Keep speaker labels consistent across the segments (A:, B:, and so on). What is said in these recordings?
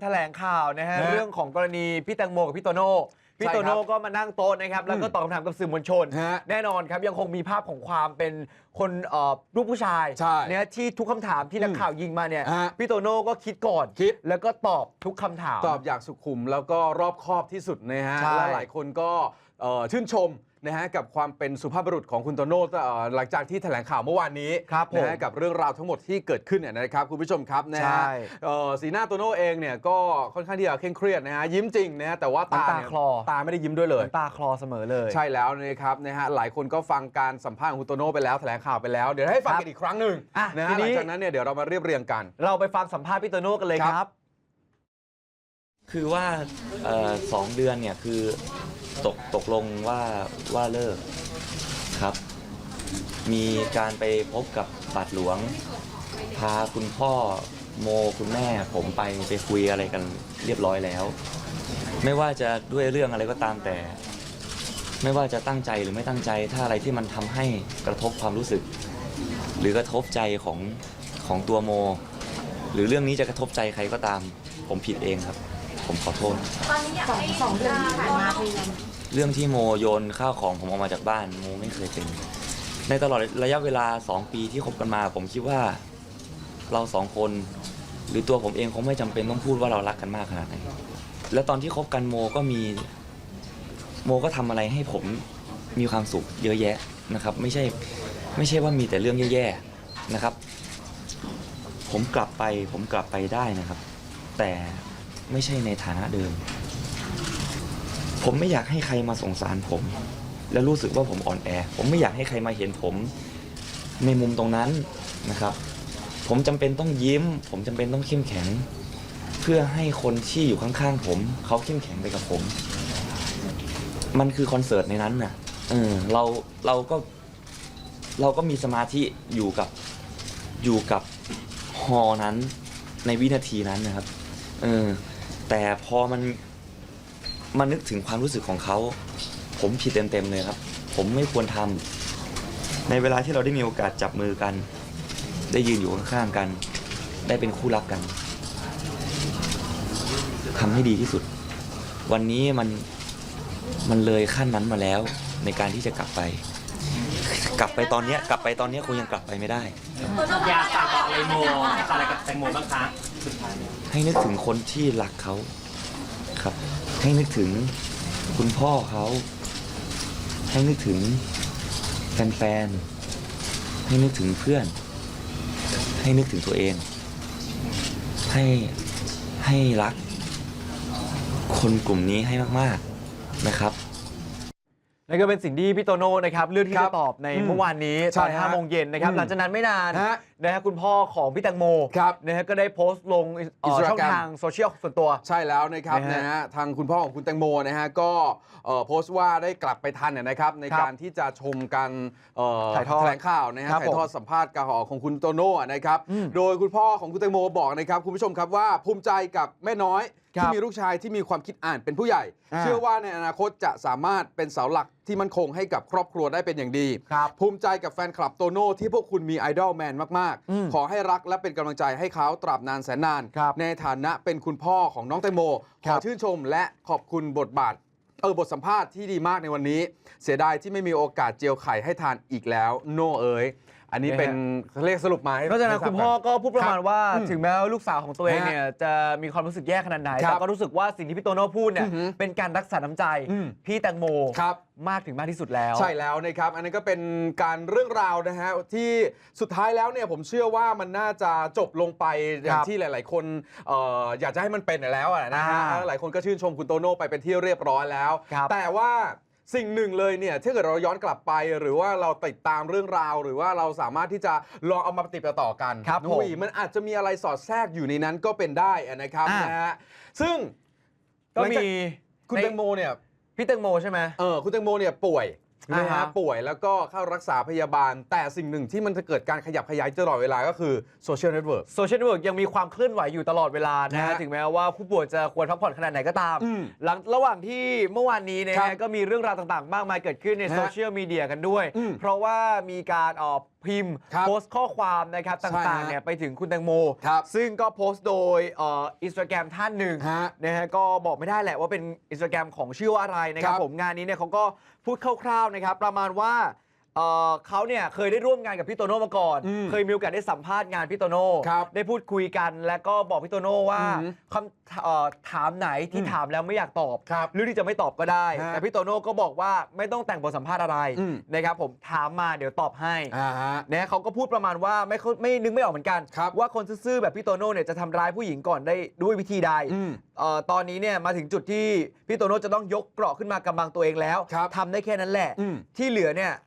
A: แถลงข่าวนะฮะ
B: ฮะ
A: เรื่องของกรณีพี่แตงโมกับพี่โตโน่พี่
B: ใช่
A: โต
B: ครั
A: โน่
B: บ
A: ก็มานั่งโต๊ะนะครับแล้วก็
B: อืม
A: ตอบคำถามกับสื่อมวลชน
B: ฮะ
A: แน่นอนครับยังคงมีภาพของความเป็นคนเอ่อลูกผู้ชาย
B: ใช่
A: เนี่ยที่ทุกคำถามที่นักข่าวยิงมาเนี่ย
B: ฮะ
A: พี่โตโน่ก็คิดก่อน
B: คิด
A: แล้วก็ตอบทุกคำถาม
B: ตอบอย่างสุขุมแล้วก็รอบคอบที่สุดนะฮะ
A: ใช่
B: และหลายคนก็เอ่อชื่นชม นะฮะกับความเป็นสุภาพบุรุษของคุณโตโน่เอ่อหลังจากที่แถลงข่าวเมื่อวานนี้
A: ครับผม
B: นะฮะกับเรื่องราวทั้งหมดที่เกิดขึ้นเนี่ยนะครับคุณผู้ชมครับนะ
A: ใช่
B: ฮะเอ่อสีหน้าโตโน่เองเนี่ยก็ค่อนข้างที่จะเคร่งเครียดนะฮะยิ้มจริงนะฮะแต่ว่าตา
A: น้ำตา
B: เนี่ย
A: คลอ
B: ตาไม่ได้ยิ้มด้วยเลย
A: น้ำตาคลอเสมอเลย
B: ใช่แล้วนะครับนะฮะหลายคนก็ฟังการสัมภาษณ์ของคุณโตโน่ไปแล้วแถลงข่าวไปแล้วเดี๋ยวให้ฟัง
A: ครับ
B: กันอีกครั้งหนึ่ง
A: อะ
B: นะ
A: ที
B: ฮะห
A: นี้
B: ลังจากนั้นเนี่ยเดี๋ยวเรามาเรียบเรียงกัน
A: เราไปฟังสัมภาษณ์พี่โตโน่กันเลย
B: ครับ
A: ครับ
C: คือว่าเอ่อสองเดือนเนี่ยคือ ตกตกลงว่าว่าเลิกครับ มีการไปพบกับบาทหลวง พาคุณพ่อโมคุณแม่ ผมไปไปคุยอะไรกันเรียบร้อยแล้ว ไม่ว่าจะด้วยเรื่องอะไรก็ตามแต่ ไม่ว่าจะตั้งใจหรือไม่ตั้งใจ ถ้าอะไรที่มันทำให้กระทบความรู้สึก หรือกระทบใจของของตัวโม หรือเรื่องนี้จะกระทบใจใครก็ตาม ผมผิดเองครับ ผมขอโทษ
D: สองสองเดือนที่ผ่านมาพยายาม
C: เรื่องที่โมโยนข้าวของผมออกมาจากบ้านโมไม่เคยเป็น ในตลอดระยะเวลา 2 ปีที่คบกันมา ผมคิดว่าเราสองคน หรือตัวผมเองคงไม่จำเป็นต้องพูดว่าเรารักกันมากขนาดไหนแล้วตอนที่คบกันโมก็มี โมก็ทำอะไรให้ผมมีความสุขเยอะแยะนะครับ ไม่ใช่ไม่ใช่ว่ามีแต่เรื่องแย่ๆนะครับ ผมกลับไปผมกลับไปได้นะครับ แต่ ไม่ใช่ในฐานะเดิม ผมไม่อยากให้ใครมาสงสารผม แล้วรู้สึกว่าผมอ่อนแอ ผมไม่อยากให้ใครมาเห็นผมในมุมตรงนั้นนะครับ ผมจำเป็นต้องยิ้ม ผมจำเป็นต้องเข้มแข็ง เพื่อให้คนที่อยู่ข้างๆผม เขาเข้มแข็งไปกับผม มันคือคอนเสิร์ตในนั้นน่ะเออเราเราก็เราก็มีสมาธิอยู่กับอยู่กับฮอนั้นในวินาทีนั้นนะครับ เออ แต่พอมันมานึกถึงความรู้สึกของเขา ผมผิดเต็มๆเลยครับ ผมไม่ควรทำในเวลาที่เราได้มีโอกาสจับมือกัน ได้ยืนอยู่ข้างๆกัน ได้เป็นคู่รักกันทำให้ดีที่สุด วันนี้มันมันเลยขั้นนั้นมาแล้ว ในการที่จะกลับไป กลับไปตอนเนี้ยกลับไปตอนเนี้ยคงยังกลับไปไม่ได้
E: อยากฝากบอกอะไรโมฝาอะไรกับแตงโมบ้างคะ
C: ให้นึกถึงคนที่รักเขาครับ ให้นึกถึงคุณพ่อเขาให้นึกถึงแฟนๆให้นึกถึงเพื่อน ให้นึกถึงตัวเอง ให้ให้รัก คนกลุ่มนี้ให้มากๆนะครับ
A: นั่นก็เป็นสิ่งที่พี่โตโน่นะครับเลือกที่
B: ครั
A: จะ
B: บ
A: ตอบใน
B: อืม
A: เมื่อวานนี้
B: ใช่
A: ตอน
B: ฮะ
A: ห้าโมงเย็นนะครับ
B: อืม
A: หลังจากนั้นไม่นาน
B: ฮะ
A: นะฮะคุณพ่อของพี่แตงโม
B: ครับ
A: นะฮะก็ได้โพสต์ลงเอ่อ
B: Instagram
A: ช่องทางโซเชียลส่วนตัว
B: ใช่แล้วนะครับ
A: นะฮะ
B: นะฮะทางคุณพ่อของคุณแตงโมนะฮะก็เอ่อโพสต์ว่าได้กลับไปทันเนยนะครับใน
A: ครับ
B: การที่จะชมการเอ่อ
A: ถ่ายทอด
B: แถลงข่าวนะฮะ
A: ครับ
B: ถ่ายทอดสัมภาษณ์การของคุณโตโน่นะครับ
A: อืม
B: โดยคุณพ่อของคุณแตงโมบอกนะครับคุณผู้ชมครับว่าภูมิใจกับแม่น้อย
A: ครับ
B: ที่มีลูกชายที่มีความคิดอ่านเป็นผู้ใหญ่
A: อ่า
B: เชื่อว่าในอนาคตจะสามารถเป็นเสาหลักที่มั่นคงให้กับครอบครัวได้เป็นอย่างดี
A: ครับ
B: ภูมิใจกับแฟนคลับโตโน่ที่พวกคุณมีไอดอลแมนมาก
A: อืม
B: ๆขอให้รักและเป็นกำลังใจให้เขาตราบนานแสนนาน
A: ครับ
B: ในฐานะเป็นคุณพ่อของน้องแตงโมข
A: ครั
B: อบชื่นชมและขอบคุณบทบาทเออบทสัมภาษณ์ที่ดีมากในวันนี้ เสียดายที่ไม่มีโอกาสเจียวไข่ให้ทานอีกแล้ว โนเอ๋ย อันนี้เป็นเขาเรียกสรุปมาให้
A: นอกจากนั้น
B: ให้ทราบ
A: คุณพ่อก็พูดประมาณว่า
B: อืม
A: ถึงแม้ว่าลูกสาวของตัวเอง
B: ฮะ
A: เนี่ยจะมีความรู้สึกแย่ขนาดไหน
B: ครับ
A: แต่ก็รู้สึกว่าสิ่งที่พี่โตโน่พูดเนี่ย
B: อือหือ
A: เป็นการรักษาน้ำใจ
B: อืม
A: พี่แตงโม
B: ครับ
A: มากถึงมากที่สุดแล้ว
B: ใช่แล้วนะครับ อันนี้นก็เป็นการเรื่องราวนะฮะที่สุดท้ายแล้วเนี่ยผมเชื่อว่ามันน่าจะจบลงไปอย่าง
A: ครับ
B: ที่หลาย ๆ คนเอ่ออยากจะให้มันเป็นแล้วอะนะฮะ
A: อ่า
B: หลายคนก็ชื่นชมคุณโตโน่ไปเป็นที่เรียบร้อยแล้ว
A: ครับ
B: แต่ว่า สิ่งหนึ่งเลยเนี่ยถ้าเกิดเราย้อนกลับไป หรือว่าเราติดตามเรื่องราว หรือว่าเราสามารถที่จะลองเอามาปฏิบัติต่อกัน
A: ครับ
B: นุ้ย
A: ผม
B: มันอาจจะมีอะไรสอดแทรกอยู่ในนั้นก็เป็นได้อะนะครับ
A: อ่าน
B: นะฮะซึ่ง
A: ก็
B: หลัง
A: มี
B: จากคุณ
A: ใน
B: แตงโมเนี่ย
A: พี่แตงโมใช่ไหม
B: เออคุณแตงโมเนี่ยป่วย นะ
A: อ่า
B: ฮะ
A: ฮะ
B: ป่วยแล้วก็เข้ารักษาพยาบาล แต่สิ่งหนึ่งที่มันจะเกิดการขยับขยายตลอดเวลาก็คือโซเชียลเน็ตเวิร์ก
A: โซเชียลเน็ตเวิร์กยังมีความเคลื่อนไหวอยู่ตลอดเวลานะ
B: นะ
A: ฮะ
B: ฮะ
A: ถึงแม้ว่าผู้ป่วยจะควรพักผ่อนขนาดไหนก็ตาม
B: อืม
A: หลังระหว่างที่เมื่อวานนี้นะ
B: ครั
A: ฮะ
B: บ
A: ก็มีเรื่องราวต่างๆ มากมายเกิดขึ้นใน
B: ฮะ
A: โซเชียลมีเดียกันด้วย
B: อืม
A: เพราะว่ามีการออก พิมพ์
B: ครับ
A: โพสต์ข้อความนะครับ
B: ใช่
A: ต่าง
B: ฮะ
A: ๆเนี่ยไปถึงคุณแตงโม
B: ครับ
A: ซึ่งก็โพสต์โดยอินสตาแกรมท่านหนึ่ง
B: ฮะ
A: นะฮะก็บอกไม่ได้แหละว่าเป็นอินสตาแกรมของชื่อว่าอะไรนะครับ
B: ครับ
A: ผมงานนี้เนี่ยเขาก็พูดคร่าวๆนะครับประมาณว่า เอ่อเขาเนี่ยเคยได้ร่วมงานกับพี่โตโน่มาก่อน
B: อืม
A: เคยมีโอกาสได้สัมภาษณ์งานพี่โตโน่
B: ครับ
A: ได้พูดคุยกันและก็บอกพี่โตโน่ว่า
B: อืม
A: คำเอ่อถามไหนที่
B: อืม
A: ถามแล้วไม่อยากตอบ
B: ครับ
A: หรือที่จะไม่ตอบก็ได้
B: ฮะ
A: แต่พี่โตโน่ก็บอกว่าไม่ต้องแต่งบทสัมภาษณ์อะไร
B: อืม
A: นะครับผมถามมาเดี๋ยวตอบให้
B: อ่าฮะ
A: นะเขาก็พูดประมาณว่าไม่เข้าไม่นึกไม่ออกเหมือนกัน
B: ครับ
A: ว่าคนซื่อๆแบบพี่โตโน่เนี่ยจะทำร้ายผู้หญิงก่อนได้ด้วยวิธีใด
B: อืม
A: เอ่อตอนนี้เนี่ยมาถึงจุดที่พี่โตโน่จะต้องยกเกราะขึ้นมากำบังตัวเองแล้ว
B: ครับ
A: ทำได้แค่นั้นแหละ
B: อืม
A: ที่เหลือเนี่ยเ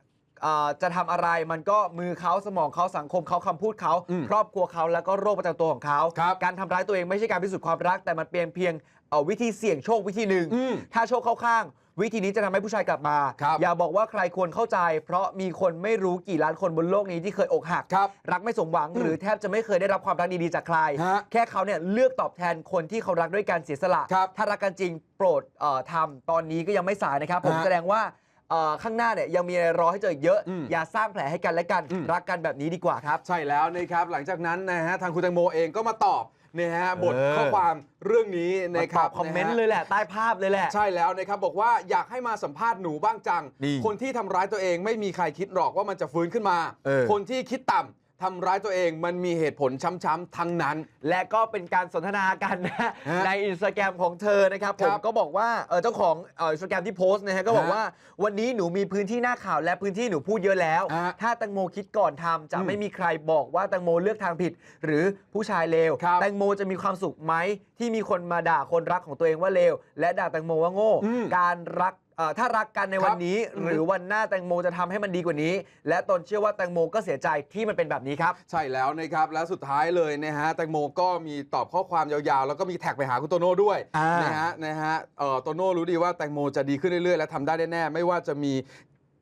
A: อ่อจะทำอะไรมันก็มือเขาสมองเขาสังคมเขาคำพูดเขา
B: อืม
A: ครอบครัวเขาแล้วก็โรคประจำตัวของเขา
B: ครับ
A: การทำร้ายตัวเองไม่ใช่การพิสูจน์ความรัก แต่มันเป็นเพียงเอ่อวิธีเสี่ยงโชควิธีหนึ่ง
B: อืม
A: ถ้าโชคเข้าข้าง วิธีนี้จะทำให้ผู้ชายกลับมา
B: ครับ
A: อย่าบอกว่าใครควรเข้าใจ เพราะมีคนไม่รู้กี่ล้านคนบนโลกนี้ที่เคยอกหัก
B: ครับ
A: รักไม่สมหวัง
B: อืม
A: หรือแทบจะไม่เคยได้รับความรักดีๆจากใคร
B: ฮะ
A: แค่เขาเนี่ยเลือกตอบแทนคนที่เขารักด้วยการเสียสละ
B: ครับ
A: ถ้ารักกันจริงโปรดเอ่อทำตอนนี้ก็ยังไม่สายนะครับ ผม
B: ฮะ
A: แสดงว่าเอ่อ ข้างหน้าเนี่ยยังมีอะไรรอให้เจออีกเยอะ
B: อืม
A: อย่าสร้างแผลให้กันและกัน
B: อืม
A: รักกันแบบนี้ดีกว่าครับ
B: ใช่แล้วนะครับหลังจากนั้นนะฮะทางคุณแตงโมเองก็มาตอบนะฮะบท
A: เออ
B: ข้อความเรื่องนี้
A: นะ
B: นะ
A: ค
B: ค
A: รั
B: รั
A: บบคอมเมนต์ะ
B: ฮะ
A: เลยแหละ ใต้ภาพเลยแหละ
B: ใช่แล้วนะครับ บอกว่าอยากให้มาสัมภาษณ์หนูบ้างจัง
A: ดี
B: คนที่ทำร้ายตัวเองไม่มีใครคิดหรอกว่ามันจะฟื้นขึ้นมา
A: เออ
B: คนที่คิดต่ำ ทำร้ายตัวเองมันมีเหตุผลช้ำๆทั้งนั้น
A: และก็เป็นการสนทนากันนะ
B: ฮะ
A: ในอินสตาแกรมของเธอนะครับผ
B: ครั
A: ม
B: บ
A: ก็บอกว่าเออเจ้าของเอออินสตาแกรมที่โพสต์นะฮะก็บอก
B: ฮะ
A: ว่าวันนี้หนูมีพื้นที่หน้าข่าวและพื้นที่หนูพูดเยอะแล้ว
B: ฮะ
A: ถ้าแตงโมคิดก่อนทำจะ
B: อืม
A: ไม่มีใครบอกว่าแตงโมเลือกทางผิด หรือผู้ชายเลว
B: ครับ
A: แตงโมจะมีความสุขไหมที่มีคนมาด่าคนรักของตัวเองว่าเลวและด่าแตงโมว่าโง่
B: อืม
A: การรักเอ่อถ้ารักกันในวันนี้
B: ครับ
A: หรือวันหน้าแตงโมจะทำให้มันดีกว่านี้ และตนเชื่อว่าแตงโมก็เสียใจที่มันเป็นแบบนี้ครับ
B: ใช่แล้วนะครับ และสุดท้ายเลยนะฮะแตงโมก็มีตอบข้อความยาวๆ แล้วก็มีแท็กไปหาคุณโตโน่ด้วย
A: อ่าน
B: นะฮะนะฮะเอ่อโตโน่รู้ดีว่าแตงโมจะดีขึ้นเรื่อยๆ และทำได้แน่ๆไม่ว่าจะมี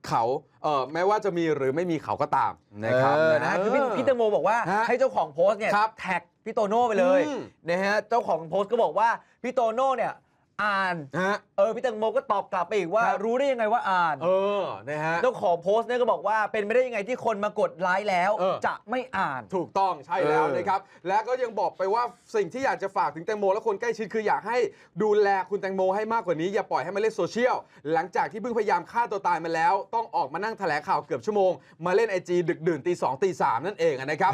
B: เขาเอ่อแม้ว่าจะมีหรือไม่มีเขาก็ตามนะครับ
A: เออนะคือพี่
B: เออ
A: พี่แตงโมบอกว่า
B: ฮะ
A: ให้เจ้าของโพสต์เนี่ย
B: ครับ
A: แท็กพี่โตโน่ไปเลย
B: อืม
A: นะฮะเจ้าของโพสต์ก็บอกว่าพี่โตโน่เนี่ย อ่าน
B: ฮะ
A: เออพี่แตงโมก็ตอบกลับไปอีกว่า
B: ครับ
A: รู้ได้ยังไงว่าอ่าน
B: เออนะฮะ
A: เจ้าของโพสต์เนี่ยก็บอกว่าเป็นไม่ได้ยังไงที่คนมากดไลค์แล้ว
B: เออ
A: จะไม่อ่าน
B: ถูกต้องใช่แล้ว
A: เออ
B: นะครับ และก็ยังบอกไปว่าสิ่งที่อยากจะฝากถึงแตงโม และคนใกล้ชิดคืออยากให้ดูแลคุณแตงโมให้มากกว่านี้ อย่าปล่อยให้มาเล่นโซเชียล หลังจากที่เพิ่งพยายามฆ่าตัวตายมาแล้ว ต้องออกมานั่งแถลงข่าวเกือบชั่วโมง มาเล่นไอจีดึกดื่นตีสองตีสามนั่นเองนะครับ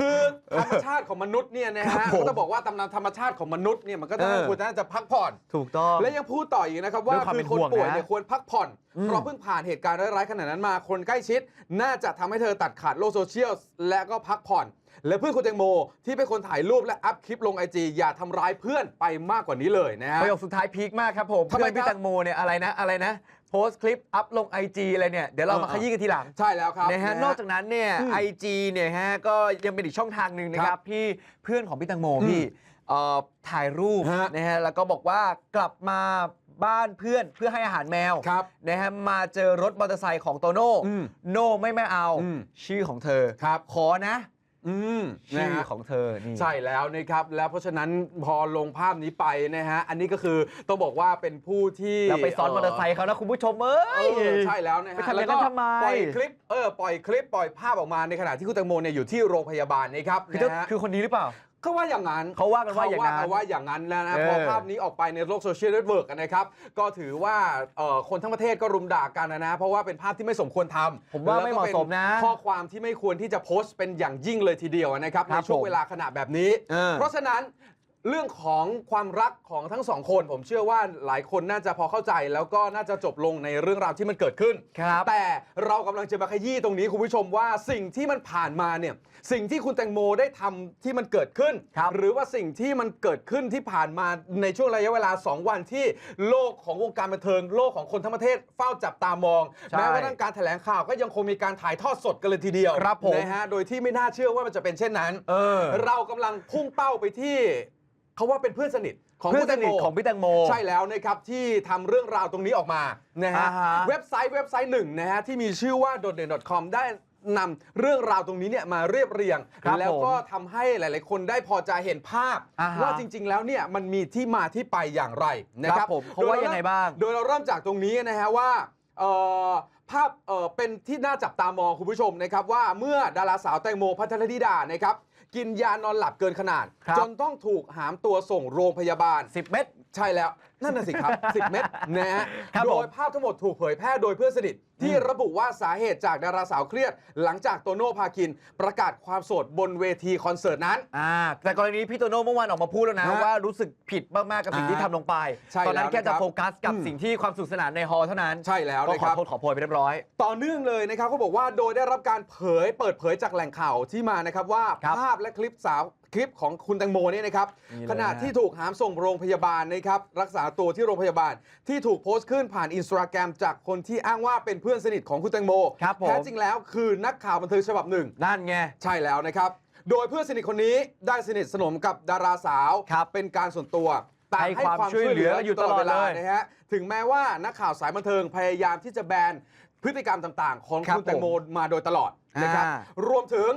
B: คือธรรมชาติของมนุษย์เนี่ยนะ
A: ครั
B: ฮะ
A: บผม
B: ก็จะบอกว่าตำนานธรรมชาติของมนุษย์เนี่ยมันก็ต้อง
A: เออ
B: ควรจะน่าจะพักผ่อน
A: ถูกต้อง
B: และยังพูดต่ออีกนะครับ ว่า
A: ด้วยความ
B: คื
A: เป็
B: อนคน
A: ห่วง
B: ป่วย
A: นะ
B: เนี่ยควรพักผ่อน
A: อืม
B: เพราะเพิ่งผ่านเหตุการณ์ร้ายๆขนาดนั้นมาคนใกล้ชิด น่าจะทำให้เธอตัดขาดโลกโซเชียลและก็พักผ่อน และเพื่อนคุณแตงโม ที่เป็นคนถ่ายรูปและอัพคลิปลงไอจีอย่าทำร้ายเพื่อนไปมากกว่านี้เลยนะฮะ
A: ประโยคสุดท้ายพีคมากครับผม
B: ทำไม
A: เพื่อนพี่
B: ครับ
A: แตงโมเนี่ยอะไรนะอะไรนะ โพสต์คลิปอัพลง IG อะไรเนี่ย เดี๋ยวเรามา
B: เออ
A: ขยี้กันทีหลัง
B: ใช่แล้วครับ
A: นะฮะ นอกจากนั้นเนี่ย
B: อืม
A: ไอจีเนี่ยฮะก็ยังเป็นอีกช่องทางหนึ่งนะค
B: ครั
A: รับบที่เพื่อนของพี่แตังโม
B: อืม
A: พี่ เอ่อถ่ายรูป
B: ฮะ
A: นะฮะแล้วก็บอกว่ากลับมาบ้านเพื่อนเพื่อให้อาหารแมว
B: ครับ
A: นะฮะมาเจอรถมอเตอร์ไซค์ของโตโน่
B: อืม
A: โน่ไม่ไม่เอา
B: อืม
A: ชื่อของเธอ
B: ครับ
A: ขอนะ
B: อืม
A: ชื่
B: นะ
A: อ
B: ฮะ
A: ของเธอนี่
B: ใช่แล้วนะครับ แล้วเพราะฉะนั้นพอลงภาพนี้ไปนะฮะ อันนี้ก็คือต้องบอกว่าเป็นผู้ที่
A: แล้วไปซ้อนมอเตอร์ไซค์เขานะคุณผู้ชมเอ้ย
B: เออใช่แล้วนะ
A: ไป
B: ฮะ
A: ทำอย่างนั้น
B: แล้วก็
A: ทำไม
B: ปล่อยคลิปเออปล่อยคลิปปล่อยภาพออกมาในขณะที่คุณแตงโมเนี่ยอยู่ที่โรงพยาบาลนะครับ
A: คือเจ้า
B: นะฮะ
A: คือคนนี้หรือเปล่า
B: เขาว่าอย่างนั้น
A: เขาว่ากันว่าอย่างนั้น
B: เขว่าอย่างนั้นแล้วนะ
A: เออ
B: พอภาพนี้ออกไปในโลกโซเชียลเน็ตเวิร์กนะครับ ก็ถือว่าเอ่อคนทั้งประเทศก็รุมด่ากันนะนะ เพราะว่าเป็นภาพที่ไม่สมควรทำ
A: ผมว่าไม่เหมาะสมนะ
B: แล้วก็เป็นข้อความที่ไม่ควรที่จะโพสต์เป็นอย่างยิ่งเลยทีเดียวนะครับ
A: ค
B: ใน
A: รับ
B: ช่วง
A: ผม
B: เวลาขณะแบบนี้
A: เออ
B: เพราะฉะนั้น เรื่องของความรักของทั้งสองคน ผมเชื่อว่าหลายคนน่าจะพอเข้าใจ แล้วก็น่าจะจบลงในเรื่องราวที่มันเกิดขึ้น
A: ครับ
B: แต่เรากำลังจะมาขยี้ตรงนี้คุณผู้ชมว่าสิ่งที่มันผ่านมาเนี่ยสิ่งที่คุณแตงโมได้ทำที่มันเกิดขึ้น
A: ครับ
B: หรือว่าสิ่งที่มันเกิดขึ้นที่ผ่านมาในช่วงระยะเวลา 2 วันที่โลกของวงการบันเทิงโลกของคนทั้งประเทศเฝ้าจับตามอง
A: ใช่
B: แม้ว่าทางการแถลงข่าวก็ยังคงมีการถ่ายทอดสดกันเลยทีเดียว
A: ครับผม
B: นะฮะโดยที่ไม่น่าเชื่อว่ามันจะเป็นเช่นนั้น
A: เออ
B: เรากำลังพุ่งเป้าไปที่ เขาว่าเป็นเพื่อนสนิทของ
A: เพื่อน
B: คุณ
A: ส
B: แตง
A: นิ
B: โม
A: ทของพี่แตงโม
B: ใช่แล้วนะครับที่ทำเรื่องราวตรงนี้ออกมานะฮะ
A: อ่าฮะ
B: เว็บไซต์เว็บไซต์หนึ่งนะฮะที่มีชื่อว่าโดดเด่น .com ได้นำเรื่องราวตรงนี้เนี่ยมาเรียบเรียง
A: ครับ
B: แล้วก็
A: ผม
B: ทำให้หลาย ๆ คนได้พอจะเห็นภาพ
A: อ่าฮะ
B: ว่าจริง ๆ แล้วเนี่ยมันมีที่มาที่ไปอย่างไรนะค
A: ค
B: รั
A: รั
B: บบ
A: ผมเขาว่ายังไงบ้าง
B: โดยเราเริ่มจากตรงนี้นะฮะว่าเอ่อ ภาพเอ่อเป็นที่น่าจับตามองคุณผู้ชมนะครับว่าเมื่อดาราสาวแตงโมพัทรธิดานะครับกินยานอนหลับเกินขนาด
A: ครับ
B: จนต้องถูกหามตัวส่งโรงพยาบาล
A: 10 เม็ด
B: ใช่แล้วนั่นน่ะสิครับ 10 เม็ดนะฮะ
A: ครับ
B: โด
A: ผม
B: ยภาพทั้งหมดถูกเผยแพร่โดยเพื่อนสนิท ที่ระบุว่าสาเหตุจากดาราสาวเครียด หลังจากโตโน่พาคิน ประกาศความโสดบนเวทีคอนเสิร์ตนั้น
A: อ่าแต่กรณีพี่โตโน่เมื่อวานออกมาพูดแล้วนะ
B: ฮะ
A: ว่ารู้สึกผิดมาก ๆ กับสิ่งที่
B: อ่า
A: ทำลงไป
B: ใช่
A: ตอนนั้น
B: แล้ว
A: แค่จะ
B: นะครับ
A: โฟกัสกับ
B: อืม
A: สิ่งที่ความสนุขสนานในฮอลล์เท่านั้น
B: ใช่แล้ว
A: ก็
B: นะ
A: ข
B: ค
A: อ
B: รับ
A: โทษขอโพยไปเรียบร้อย
B: ต่อเนื่องเลยนะครับเขาบอกว่าโดยได้รับการเผยเปิดเผยจากแหล่งข่าวที่มานะครับว่า
A: ครับ
B: ภาพและคลิปสาวค ลิปของคุณแตงโมเนี่ยนะครับ
A: นี่เลย
B: ขณะที่ถูกหามส่งโรงพยาบาลนะครับรักษาตัวที่โรงพยาบาล ที่ถูกโพสต์ขึ้นผ่านอินสตาแกรมจากคนที่อ้างว่าเป็นเพื่อนสนิทของคุณแตงโม
A: ครับผม
B: แท้จริงแล้วคือนักข่าวบันเทิงฉบับหนึ่ง
A: นั่นไง
B: ใช่แล้วนะครับ โดยเพื่อนสนิทคนนี้ได้สนิทสนมกับดาราสาว
A: ครับ
B: เป็นการส่วนตัวต่าง
A: ให้ความช่วยเหลืออยู่ตลอดเลย
B: นะฮะ ถึงแม้ว่านักข่าวสายบันเทิงพยายามที่จะแบนพฤติกรรมต่างๆ ของ
A: ครับ
B: คุณแตงโมมาโดยตลอด
A: อ่าน
B: นะครับรวมถึง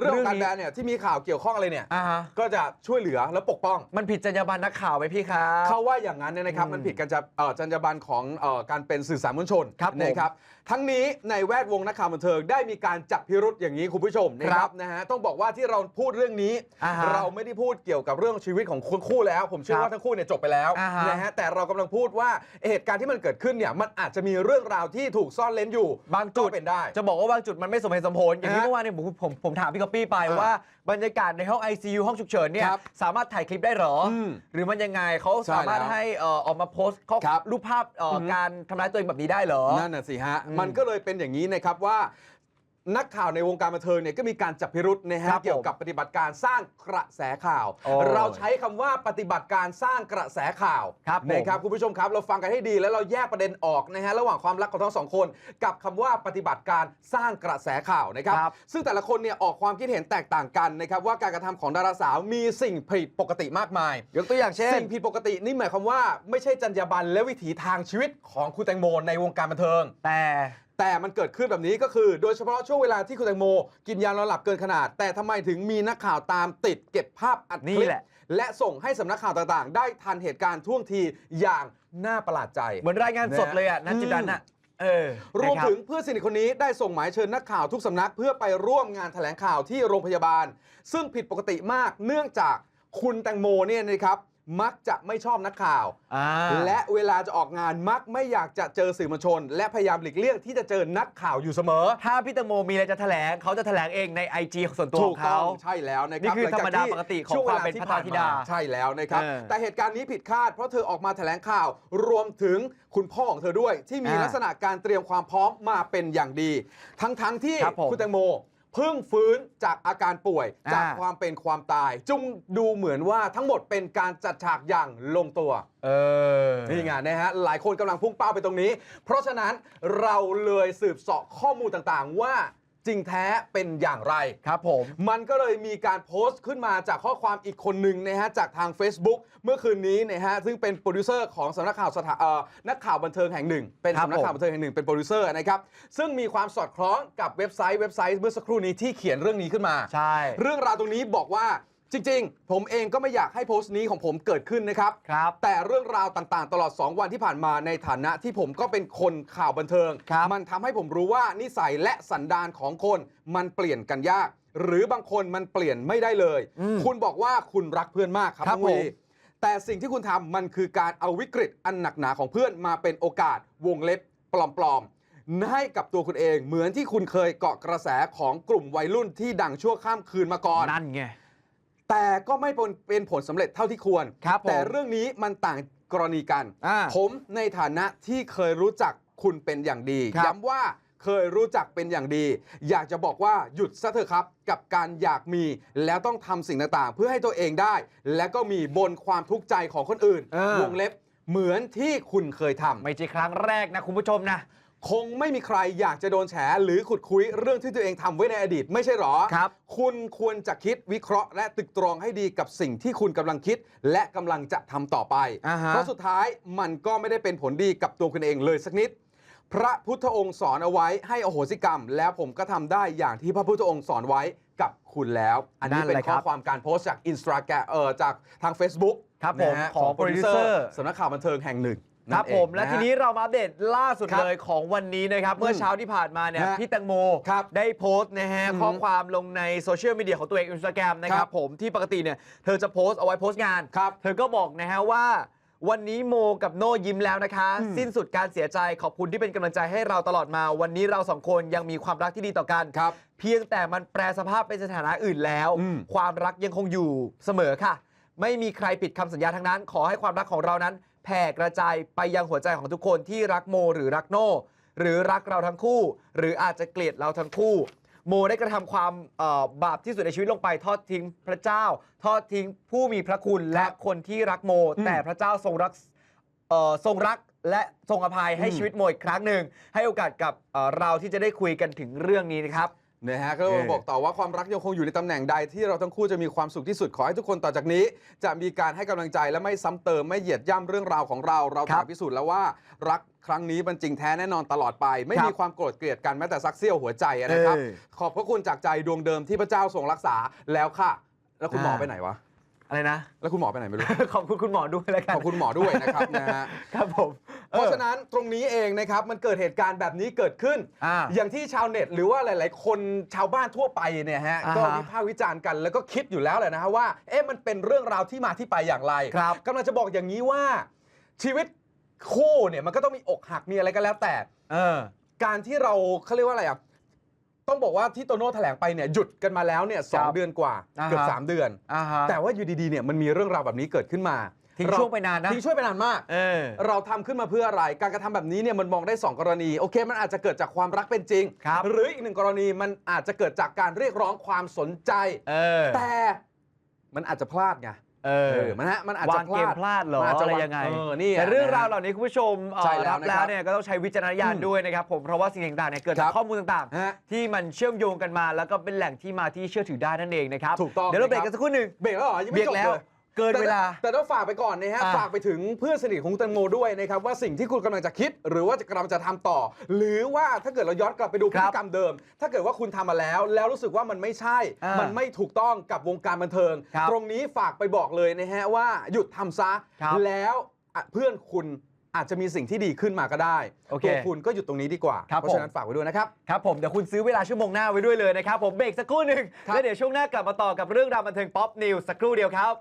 B: เรื่องของการ
A: เรื่องนี้
B: แบนเนี่ยที่มีข่าวเกี่ยวข้องอะไรเนี่ย
A: อ่าฮะ
B: ก็จะช่วยเหลือและปกป้อง
A: มันผิดจรรยาบรรณนักข่าวไหมพี่ครับ
B: เขาว่าอย่างนั้นเนี่ยนะครับ
A: อืม
B: มันผิดกันจะเอ่อจรรยาบรรณของเอ่อการเป็นสื่อสารมวลชน
A: ครับผม
B: นะครับ ทั้งนี้ในแวดวงนักข่าวบันเทิงได้มีการจับพิรุษอย่างนี้คุณผู้ชมนะค
A: ครั
B: รับบนะฮะต้องบอกว่าที่เราพูดเรื่องนี้
A: อ่าฮะ
B: เราไม่ได้พูดเกี่ยวกับเรื่องชีวิตของคุณคู่แล้ว ผมเชื่อ
A: ครับ
B: ว่าทั้งคู่เนี่ยจบไปแล้ว
A: อ่าฮะ
B: นะฮะแต่เรากำลังพูดว่าเหตุการณ์ที่มันเกิดขึ้นเนี่ยมันอาจจะมีเรื่องราวที่ถูกซ่อนเลนอยู่
A: บางจุด
B: ก็เป็นได้
A: จะบอกว่าบางจุดมันไม่สมเหตุสมผลอย่างที่
B: ฮะ
A: เมื่อวานเนี่ยผมผมผมถามพี่ก๊อปปี้ไป
B: อ่า
A: ว่า บรรยากาศในห้อง ICU ห้องฉุกเฉินเนี่ย
B: ครับ
A: สามารถถ่ายคลิปได้เหรออ
B: ม
A: หรือมันยังไงเขา
B: ใช่
A: สามารถ
B: แล้ว
A: ให้เอ่อออกมาโพสต์ข้อ
B: ครับ
A: รูปภาพเอ่ออ
B: อฮึ
A: การทำร้ายตัวเองแบบนี้ได้เหรอ
B: นั่นน่ะสิฮะ
A: อืม
B: มันก็เลยเป็นอย่างนี้นะครับว่า นักข่าวในวงการบันเทิงเนี่ยก็มีการจับพิรุษนะฮะ
A: ครับผม
B: เกี่ยวกับปฏิบัติการสร้างกระแสข่าว
A: โอ้
B: เราใช้คำว่าปฏิบัติการสร้างกระแสข่าว
A: ครับผม
B: นะครับคุณผู้ชมครับ เราฟังกันให้ดีแล้วเราแยกประเด็นออกนะฮะระหว่างความรักของทั้งสองคน กับคำว่าปฏิบัติการสร้างกระแสข่าวนะครับ
A: ครับ
B: ซึ่งแต่ละคนเนี่ยออกความคิดเห็นแตกต่างกันนะครับว่าการกระทำของดาราสาวมีสิ่งผิดปกติมากมาย
A: ยกตัวอย่างเช่น
B: สิ่งผิดปกตินี่หมายความว่าไม่ใช่จรรยาบรรณและวิถีทางชีวิตของคุณแตงโมในวงการบันเทิง
A: แต่
B: แต่มันเกิดขึ้นแบบนี้ก็คือ โดยเฉพาะช่วงเวลาที่คุณแตงโม กินยานอนหลับเกินขนาด แต่ทำไมถึงมีนักข่าวตามติดเก็บภาพอัดค
A: นี่
B: ลิป
A: แหละ
B: และส่งให้สำนักข่าวต่างๆ ได้ทันเหตุการณ์ท่วงทีอย่างน่าประหลาดใจ
A: เหมือนรายงานสดเลยอะนัทจิดันอะเออ
B: รวม
A: นะคบ
B: ถึงเพื่อนสนิทคนนี้ได้ส่งหมายเชิญนักข่าวทุกสำนักเพื่อไปร่วมงานแถลงข่าวที่โรงพยาบาล ซึ่งผิดปกติมากเนื่องจากคุณแตงโมเนี่ยนะครับ มักจะไม่ชอบนักข่าว
A: อ่า
B: และเวลาจะออกงานมักไม่อยากจะเจอสื่อมวลชน และพยายามหลีกเลี่ยงที่จะเจอนักข่าวอยู่เสมอ
A: ถ้าพี่แตังโมมีอะไรจะแถลงเขาจะแถลงเองใน IG ของส่วนตัว
B: ถู
A: ข
B: ก
A: อง
B: ต้
A: เขา
B: องใช่แล้วนะค
A: นี่
B: รับ
A: คือ
B: หลังจ
A: ธรรมดาปกติของ
B: ช่วง
A: ความ
B: วล
A: เป็น
B: ที่
A: พัฒนาธิดา
B: ผ่นมใช่แล้วนะครับ
A: เออ
B: แต่เหตุการณ์นี้ผิดคาด เพราะเธอออกมาแถลงข่าว รวมถึงคุณพ่อของเธอด้วย ที่มี
A: อ่า
B: ลักษณะการเตรียมความพร้อมมาเป็นอย่างดี ทั้งๆที่
A: ครับผม
B: คุณแตงโม เพิ่งฟื้นจากอาการป่วย
A: อ่า
B: จากความเป็นความตาย จุงดูเหมือนว่าทั้งหมดเป็นการจัดฉากอย่างลงตัว
A: เออ
B: นี่ไงนะฮะ หลายคนกำลังพุ่งเป้าไปตรงนี้ เพราะฉะนั้นเราเลยสืบเสาะข้อมูลต่างๆ ว่า จริงแท้เป็นอย่างไร
A: ครับผม
B: มันก็เลยมีการโพสต์ขึ้นมาจากข้อความอีกคนหนึ่งนะฮะจากทาง Facebook เมื่อคืนนี้นะฮะซึ่งเป็นโปรดิวเซอร์ของสำนักข่าวสถาเอ่อนักข่าวบันเทิงแห่งหนึ่ง เป็น
A: ครับ
B: สำนักข่าวบันเทิงแห่งหนึ่งเป็นโปรดิวเซอร์นะครับซึ่งมีความสอดคล้องกับเว็บไซต์เว็บไซต์เมื่อสักครู่นี้ที่เขียนเรื่องนี้ขึ้นมา
A: ใช่
B: เรื่องราวตรงนี้บอกว่า จริง ๆ ผมเองก็ไม่อยากให้โพสต์นี้ของผมเกิดขึ้นนะครับ
A: ครับ
B: แต่เรื่องราวต่างๆ ตลอด 2 วันที่ผ่านมาในฐานะที่ผมก็เป็นคนข่าวบันเทิง
A: ครับ
B: มันทำให้ผมรู้ว่านิสัยและสันดานของคนมันเปลี่ยนกันยาก หรือบางคนมันเปลี่ยนไม่ได้เลย
A: อืม
B: คุณบอกว่าคุณรักเพื่อนมากครับ
A: ครับ
B: น้องวี
A: ผม
B: แต่สิ่งที่คุณทำมันคือการเอาวิกฤตอันหนักหนาของเพื่อนมาเป็นโอกาสวงเล็บปลอมๆให้กับตัวคุณเองเหมือนที่คุณเคยเกาะกระแสของกลุ่มวัยรุ่นที่ดังชั่วข้ามคืนมาก่อน
A: นั่นไง
B: แต่ก็ไม่เป็นเป็นผลสำเร็จเท่าที่ควร
A: ครับผม
B: แต่เรื่องนี้มันต่างกรณีกัน
A: อ่า
B: ผมในฐานะที่เคยรู้จักคุณเป็นอย่างดี
A: ครับ
B: ย้ำว่าเคยรู้จักเป็นอย่างดี อยากจะบอกว่าหยุดซะเถอะครับ กับการอยากมี แล้วต้องทำสิ่งต่างๆ เพื่อให้ตัวเองได้ และก็มีบนความทุกข์ใจของคนอื่น
A: เออ
B: วงเล็บเหมือนที่คุณเคยทำ
A: ไม่ใช่ครั้งแรกนะคุณผู้ชมนะ
B: คงไม่มีใครอยากจะโดนแฉหรือขุดคุยเรื่องที่ตัวเองทำไว้ในอดีต ไม่ใช่หรอ
A: ครับ
B: คุณควรจะคิดวิเคราะห์และตึกตรองให้ดีกับสิ่งที่คุณกำลังคิด และกำลังจะทำต่อไป
A: อ่าฮะ
B: เพราะสุดท้ายมันก็ไม่ได้เป็นผลดีกับตัวคุณเองเลยสักนิด พระพุทธองค์สอนเอาไว้ให้อโหสิกรรม แล้วผมก็ทำได้อย่างที่พระพุทธองค์สอนไว้กับคุณแล้ว อันนี้
A: นั่น
B: เป็น
A: แหละ
B: ข้อ
A: ครับ
B: ความการโพสต์จากอินสตาแกรมเออจากทาง Facebook
A: ครับผม
B: นะฮะ
A: ของ
B: โปรดิวเซอ
A: producer
B: ร์ สำนักข่าวบันเทิงแห่งหนึ่ง
A: ครับผมและทีนี้เรามาอัปเดตล่าสุด
B: ครับ
A: เลยของวันนี้นะครับ เมื่อเช้าที่ผ่านมาเนี่ย
B: ฮะ
A: พี่แตงโม
B: ครับ
A: ได้โพสต์นะฮะ
B: อืม
A: ข้อความลงในโซเชียลมีเดียของตัวเองอินสตาแกรมนะค
B: ค
A: รั
B: รั
A: บบผมที่ปกติเนี่ยเธอจะโพสต์เอาไว้โพสต์งาน
B: ครับ
A: เธอก็บอกนะฮะว่า วันนี้โมกับโน่ยิ้มแล้วนะคะ
B: อืม
A: สิ้นสุดการเสียใจขอบคุณที่เป็นกำลังใจให้เราตลอดมา วันนี้เราสองคนยังมีความรักที่ดีต่อกัน
B: ครับ
A: เพียงแต่มันแปลสภาพเป็นสถานะอื่นแล้ว
B: อืม
A: ความรักยังคงอยู่เสมอค่ะ ไม่มีใครผิดคำสัญญาทั้งนั้น ขอให้ความรักของเรานั้น แผ่กระจายไปยังหัวใจของทุกคนที่รักโมหรือรักโน่หรือรักเราทั้งคู่ หรืออาจจะเกลียดเราทั้งคู่ โมได้กระทำความเอ่อบาปที่สุดในชีวิตลงไปทอดทิ้งพระเจ้า ทอดทิ้งผู้มีพระคุณและคนที่รักโม
B: อืม
A: แต่พระเจ้าทรงรักเอ่อทรงรักและทรงอภัยให้
B: อืม
A: ชีวิตโมอีกครั้งหนึ่งให้โอกาสกับเอ่อเราที่จะได้คุยกันถึงเรื่องนี้นะครับ
B: นะฮะก็
A: เออ
B: บอกต่อว่าความรักยังคงอยู่ในตำแหน่งใดที่เราทั้งคู่จะมีความสุขที่สุดขอให้ทุกคนต่อจากนี้ จะมีการให้กำลังใจและไม่ซ้ำเติมไม่เหยียดย่ำเรื่องราวของเรา เรา
A: ครั
B: ต่า
A: บ
B: งพิสูจน์แล้วว่ารักครั้งนี้มันจริงแท้แน่นอนตลอดไป ไม่
A: ครับ
B: มีความโกรธเกลียดกันแม้แต่ซักเซี่ยวหัวใจนะครับ
A: เออ
B: ขอบพระคุณจากใจดวงเดิมที่พระเจ้าทรงรักษาแล้วค่ะ แล้วคุณหมอ
A: อ่า
B: ไปไหนวะ
A: อะไรนะ
B: แล้วคุณหมอไปไหนไม่รู้
A: ขอบคุณคุณหมอด้วยแล้วกัน
B: ขอบคุณหมอด้วยนะครับนะฮะ
A: ครับผม
B: เพราะฉะนั้นตรงนี้เองนะครับมันเกิดเหตุการณ์แบบนี้เกิดขึ้น
A: อ่า
B: อย่างที่ชาวเน็ตหรือว่าหลาย ๆ คนชาวบ้านทั่วไปเนี่ยฮะ
A: อ่าฮะ
B: ก็วิพากษ์วิจารณ์กันแล้วก็คิดอยู่แล้วแหละนะฮะว่าเอ๊ะมันเป็นเรื่องราวที่มาที่ไปอย่างไร
A: ครับ
B: กำลังจะบอกอย่างนี้ว่า ชีวิตคู่เนี่ยมันก็ต้องมีอกหักมีอะไรก็แล้วแต่
A: เออ
B: การที่เราเขาเรียกว่าอะไรอะต้องบอกว่าที่โตโน่แถลงไปเนี่ยหยุดกันมาแล้วเนี่ยสอง
A: ครับ
B: เดือนกว่า
A: อ่าฮะ
B: เกือบสามเดือน
A: อ่าฮะ
B: แต่ว่าอยู่ดีๆเนี่ยมันมีเรื่องราวแบบนี้เกิดขึ้นมา
A: ทิ้ง
B: เรา
A: ช่วงไปนานนะ
B: ทิ้งช่วยไปนานมาก
A: เออ
B: เราทำขึ้นมาเพื่ออะไร การกระทำแบบนี้เนี่ยมันมองได้ 2 กรณี โอเค มันอาจจะเกิดจากความรักเป็นจริง
A: ครับ
B: หรืออีกหนึ่งกรณีมันอาจจะเกิดจากการเรียกร้องความสนใจ
A: เออ
B: แต่มันอาจจะพลาดไง
A: เออ
B: เออมันฮะมันอาจจะ
A: วางเกมพลาดเหรอ
B: มันอาจจะ
A: อะไร
B: วา
A: ยังไง
B: เออนี่
A: แต่เรื่องราว
B: นะ
A: เหล่านี้คุณผู้ชมเอ่อ
B: ใช่แล้ว
A: รับ
B: นะครับ
A: แล้วเนี่ยก็ต้องใช้วิจารณญาณ
B: อืม
A: ด้วยนะครับผม เพราะว่าสิ่งต่างๆเนี่ยเกิด
B: ครั
A: จาก
B: บ
A: ข้อมูลต่าง
B: ฮะ
A: ๆ ที่มันเชื่อมโยงกันมา แล้วก็เป็นแหล่งที่มาที่เชื่อถือได้นั่นเองนะครับ
B: ถูกต้อง
A: เดี๋ยวเราเบรก
B: นะครับ
A: กันสักครู่หนึ่ง
B: เบรกแล้วเหรอยัง
A: เบร
B: ไม่
A: ก
B: จบ
A: แล้ว
B: เลย
A: เกินเวลา
B: แต่แต่ต้องฝากไปก่อนนะฮะ
A: อะ
B: ฝากไปถึงเพื่อนสนิทของคุณแตงโมด้วยนะครับ ว่าสิ่งที่คุณกำลังจะคิด หรือว่าจะกำลังจะทำต่อ หรือว่าถ้าเกิดเราย้อนกลับไปดูพฤติกรรมเดิม ถ้าเกิดว่าคุณทำมาแล้ว แล้วรู้สึกว่ามันไม่ใช่
A: อ่ามั
B: มันไม่ถูกต้องกับวงการบันเทิง
A: ครับ
B: ตรงนี้ฝากไปบอกเลยนะฮะว่าหยุดทำซะ
A: ครับ
B: แล้วอะเพื่อนคุณอาจจะมีสิ่งที่ดีขึ้นมาก็ได้
A: โอเค
B: ตัวคุณก็หยุดตรงนี้ดีกว่า
A: ครับ
B: เพราะฉะนั้นฝากไว้ด้วยนะครับ
A: ครับผมเดี๋ยวคุณซื้อเวลาชั่วโมงหน้าไว้ด้วยเลยนะครับ ผมเบรกสักครู่หนึ่ง
B: ครับ
A: แล้วเดี๋ยวช่วงหน้ากลับมาต่อกับเรื่องราวบันเทิงป๊อปนิวสักครู่เดียวครับ